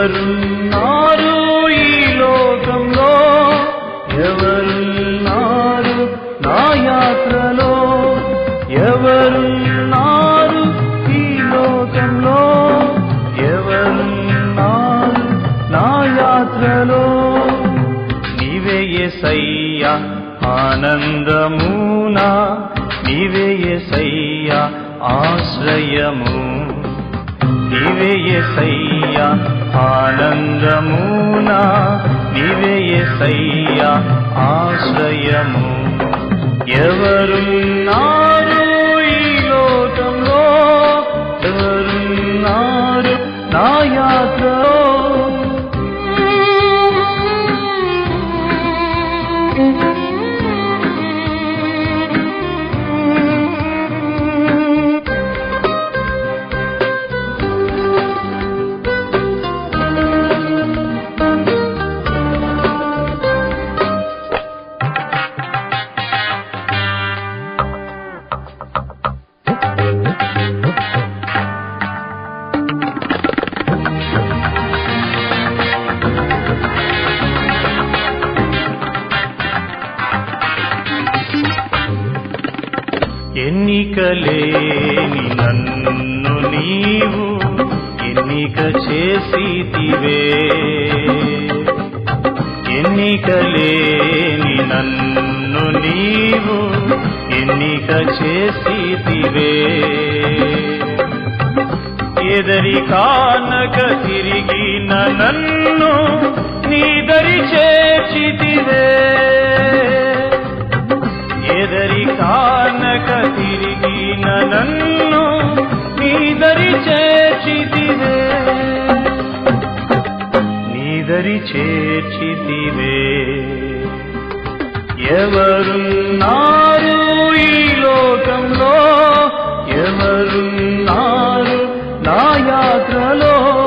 ఎవరున్నారు ఈ లోకంలో? ఎవరున్నారు నా యాత్రలో? ఎవరున్నారు ఈ లోకంలో? ఎవరున్నారు నా యాత్రలో? నీవే ఎసయ్యా ఆనందమునా? నీవే ఎసయ్యా ఆశ్రయము? నీవే ఎసయ్యా ఆనందమునా నివేయసయ్యా ఆశ్రయము. ఎవరున్నా ఎన్నికలేని నన్ను నీవు ఎన్నిక చేసితివే ఎన్నికలేని నన్ను నీవు ఎన్నిక చేసితివే ఎదరి కానక తిరిగిన నన్ను నీదరి చేర్చితివే. తిరిగిన నన్ను నీదరి చేర్చితివే. నీదరి చేర్చితివే. ఎవరున్నారు ఈ లోకంలో? ఎవరున్నారు నా యాత్రలో?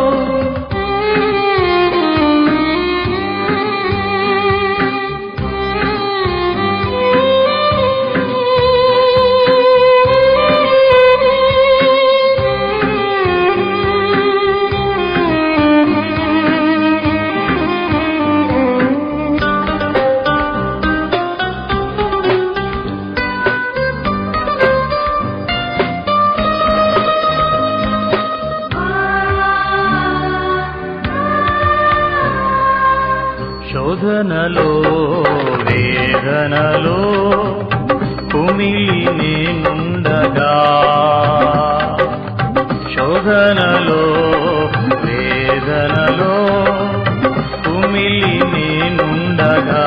వేదనలో వేదనలో కుమిలి నేనుండగా శోధనలో వేదనలో కుమిలి నేనుండగా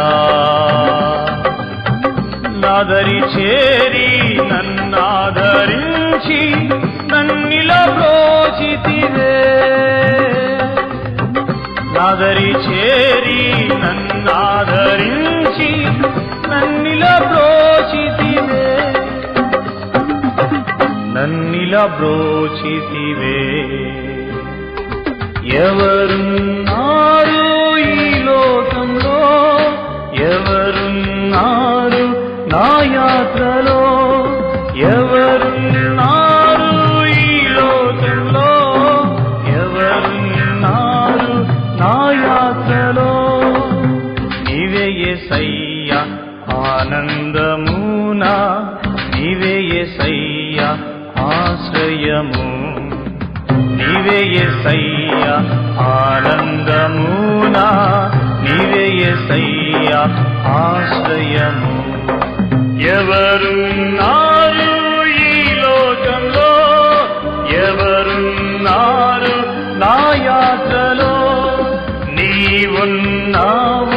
నాదరి చేరి నన్నాదరించి నన్నిలా ప్రోచితివే నాదరి చేరి నన్ను నన్నిలా బ్రోచితివే. ఎవరున్నారు ఈ లోకంలో? ఎవరున్నారు నా యాత్రలో? ఎవరున్నారు ఈ లోకంలో? ఎవరున్నారు నా యాత్రలో? నీవే నిత్యము నీవే ఎసయ్య ఆనందమునా. నీవే ఎసయ్య ఆశ్రయము. ఎవరున్నారు ఎవరున్నారు నా యాత్రలో? నీవున్నావు